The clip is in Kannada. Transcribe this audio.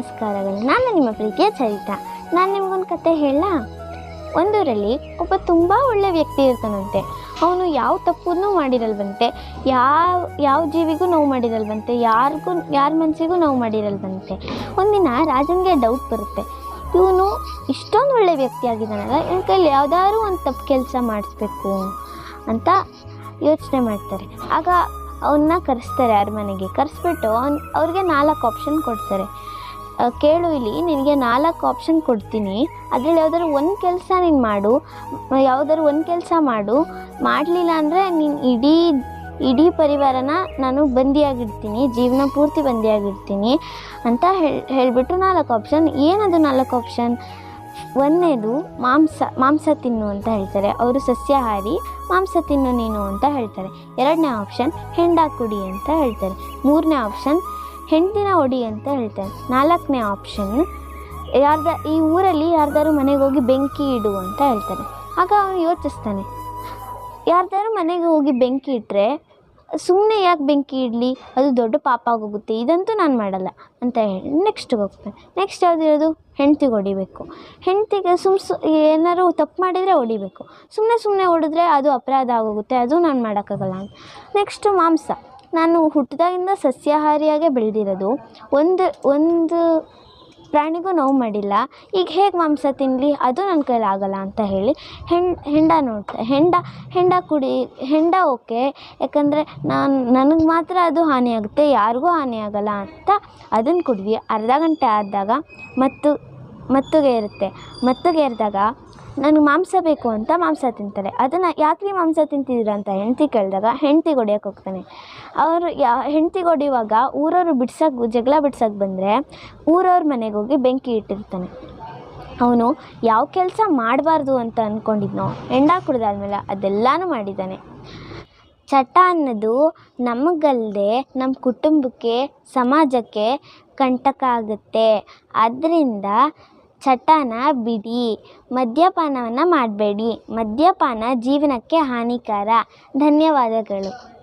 ನಮಸ್ಕಾರಗಳು. ನಾನು ನಿಮ್ಮ ಪ್ರೀತಿಯ ಚರಿತ. ನಾನು ನಿಮಗೊಂದು ಕತೆ ಹೇಳ ಒಂದೂರಲ್ಲಿ ಒಬ್ಬ ತುಂಬ ಒಳ್ಳೆ ವ್ಯಕ್ತಿ ಇರ್ತಾನಂತೆ. ಅವನು ಯಾವ ತಪ್ಪನ್ನು ಮಾಡಿರಲ್ವಂತೆ. ಯಾವ ಯಾವ ಜೀವಿಗೂ ನೋವು ಮಾಡಿರಲ್ವಂತೆ. ಯಾರಿಗೂ, ಯಾರ ಮನಸ್ಸಿಗೂ ನೋವು ಮಾಡಿರಲ್ವಂತೆ. ಒಂದಿನ ರಾಜನಿಗೆ ಡೌಟ್ ಬರುತ್ತೆ. ಇವನು ಇಷ್ಟೊಂದು ಒಳ್ಳೆ ವ್ಯಕ್ತಿ ಆಗಿದ್ದಾನಲ್ಲ, ಇವನ ಕೈಲಿ ಯಾವ್ದಾದ್ರು ಒಂದು ತಪ್ಪು ಕೆಲಸ ಮಾಡಿಸ್ಬೇಕು ಅಂತ ಯೋಚನೆ ಮಾಡ್ತಾರೆ. ಆಗ ಅವನ್ನ ಕರೆಸ್ತಾರೆ ಅರಮನೆಗೆ ಕರೆಸ್ಬಿಟ್ಟು ಅವ್ನು, ಅವ್ರಿಗೆ ನಾಲ್ಕು ಆಪ್ಷನ್ ಕೊಡ್ತಾರೆ. ಕೇಳು ಇಲ್ಲಿ, ನಿನಗೆ ನಾಲ್ಕು ಆಪ್ಷನ್ ಕೊಡ್ತೀನಿ. ಅದರಲ್ಲಿ ಯಾವ್ದಾದ್ರು ಒಂದು ಕೆಲಸ ನೀನು ಮಾಡು. ಯಾವ್ದಾದ್ರು ಒಂದು ಕೆಲಸ ಮಾಡು. ಮಾಡಲಿಲ್ಲ ಅಂದರೆ ನೀನು ಇಡೀ ಇಡೀ ಪರಿವಾರನ ನಾನು ಬಂದಿಯಾಗಿರ್ತೀನಿ, ಜೀವನ ಪೂರ್ತಿ ಬಂದಿಯಾಗಿರ್ತೀನಿ ಅಂತ ಹೇಳಿ ಹೇಳಿಬಿಟ್ಟು ನಾಲ್ಕು ಆಪ್ಷನ್ ಏನದು ನಾಲ್ಕು ಆಪ್ಷನ್ ಒಂದನೇದು ಮಾಂಸ ಮಾಂಸ ತಿನ್ನು ಅಂತ ಹೇಳ್ತಾರೆ. ಅವರು ಸಸ್ಯಾಹಾರಿ ಮಾಂಸ ತಿನ್ನು ನೀನು ಅಂತ ಹೇಳ್ತಾರೆ. ಎರಡನೇ ಆಪ್ಷನ್ ಹೆಂಡ ಕುಡಿ ಅಂತ ಹೇಳ್ತಾರೆ. ಮೂರನೇ ಆಪ್ಷನ್ ಹೆಂಡತಿನ ಹೊಡಿ ಅಂತ ಹೇಳ್ತಾರೆ. ನಾಲ್ಕನೇ ಆಪ್ಷನ್ ಯಾರ್ದ, ಈ ಊರಲ್ಲಿ ಯಾರ್ದಾರು ಮನೆಗೆ ಹೋಗಿ ಬೆಂಕಿ ಇಡು ಅಂತ ಹೇಳ್ತಾರೆ. ಆಗ ಅವನು ಯೋಚಿಸ್ತಾನೆ ಯಾರ್ದಾರು ಮನೆಗೆ ಹೋಗಿ ಬೆಂಕಿ ಇಟ್ಟರೆ ಸುಮ್ಮನೆ ಯಾಕೆ ಬೆಂಕಿ ಇಡಲಿ? ಅದು ದೊಡ್ಡ ಪಾಪ ಆಗೋಗುತ್ತೆ, ಇದಂತೂ ನಾನು ಮಾಡಲ್ಲ ಅಂತ ಹೇಳಿ ನೆಕ್ಸ್ಟ್ ಹೋಗ್ತಾನೆ. ನೆಕ್ಸ್ಟ್ ಯಾವುದಿರೋದು ಹೆಂಡ್ತಿಗೆ ಹೊಡಿಬೇಕು. ಹೆಂಡ್ತಿಗೆ ಸುಮ್ ಸು, ಏನಾದ್ರು ತಪ್ಪು ಮಾಡಿದರೆ ಹೊಡಿಬೇಕು. ಸುಮ್ಮನೆ ಸುಮ್ಮನೆ ಹೊಡೆದ್ರೆ ಅದು ಅಪರಾಧ ಆಗೋಗುತ್ತೆ, ಅದು ನಾನು ಮಾಡೋಕ್ಕಾಗಲ್ಲ ಅಂತ. ನೆಕ್ಸ್ಟು ಮಾಂಸ. ನಾನು ಹುಟ್ಟಿದಾಗಿಂದ ಸಸ್ಯಾಹಾರಿಯಾಗೆ ಬೆಳೆದಿರೋದು. ಒಂದು ಒಂದು ಪ್ರಾಣಿಗೂ ನೋವು ಮಾಡಿಲ್ಲ. ಈಗ ಹೇಗೆ ಮಾಂಸ ತಿನ್ನಲಿ ಅದು ನನ್ನ ಕೈಲಿ ಆಗಲ್ಲ ಅಂತ ಹೇಳಿ ಹೆಣ್ಣು ಹೆಂಡ ನೋಡ್ತಾ, ಹೆಂಡ ಹೆಂಡ ಕುಡಿ, ಹೆಂಡ ಓಕೆ. ಯಾಕಂದರೆ ನಾನು, ನನಗೆ ಮಾತ್ರ ಅದು ಹಾನಿಯಾಗುತ್ತೆ ಯಾರಿಗೂ ಹಾನಿಯಾಗಲ್ಲ ಅಂತ ಅದನ್ನು ಕುಡಿದ್ವಿ. ಅರ್ಧ ಗಂಟೆ ಆದಾಗ ಮತ್ತು, ಮತ್ತುಗೆ ಇರುತ್ತೆ. ಮತ್ತುಗೆ ಏರಿದಾಗ ನನಗೆ ಮಾಂಸ ಬೇಕು ಅಂತ ಮಾಂಸ ತಿಂತಾರೆ. ಅದನ್ನು ಯಾಕ್ರಿ ಮಾಂಸ ತಿಂತಿದ್ದೀರಾ ಅಂತ ಹೆಂಡತಿ ಕೇಳಿದಾಗ ಹೆಂಡತಿ ಹೊಡಿಯೋಕೆ ಹೋಗ್ತಾನೆ. ಅವರು ಯಾ, ಹೆಂಡ್ತಿ ಹೊಡೆಯುವಾಗ ಊರವರು ಬಿಡ್ಸೋಕೆ, ಜಗಳ ಬಿಡ್ಸೋಕೆ ಬಂದರೆ ಊರವ್ರ ಮನೆಗೆ ಹೋಗಿ ಬೆಂಕಿ ಇಟ್ಟಿರ್ತಾನೆ. ಅವನು ಯಾವ ಕೆಲಸ ಮಾಡಬಾರ್ದು ಅಂತ ಅಂದ್ಕೊಂಡಿದ್ನೋ ಹೆಂಡ ಕುಡ್ದಾದ್ಮೇಲೆ ಅದೆಲ್ಲನೂ ಮಾಡಿದ್ದಾನೆ. ಚಟ ಅನ್ನೋದು ನಮಗಲ್ಲದೆ ನಮ್ಮ ಕುಟುಂಬಕ್ಕೆ, ಸಮಾಜಕ್ಕೆ ಕಂಟಕ ಆಗುತ್ತೆ. ಆದ್ದರಿಂದ ಚಟನ ಬಿಡಿ ಮದ್ಯಪಾನವನ್ನು ಮಾಡಬೇಡಿ. ಮದ್ಯಪಾನ ಜೀವನಕ್ಕೆ ಹಾನಿಕರ. ಧನ್ಯವಾದಗಳು.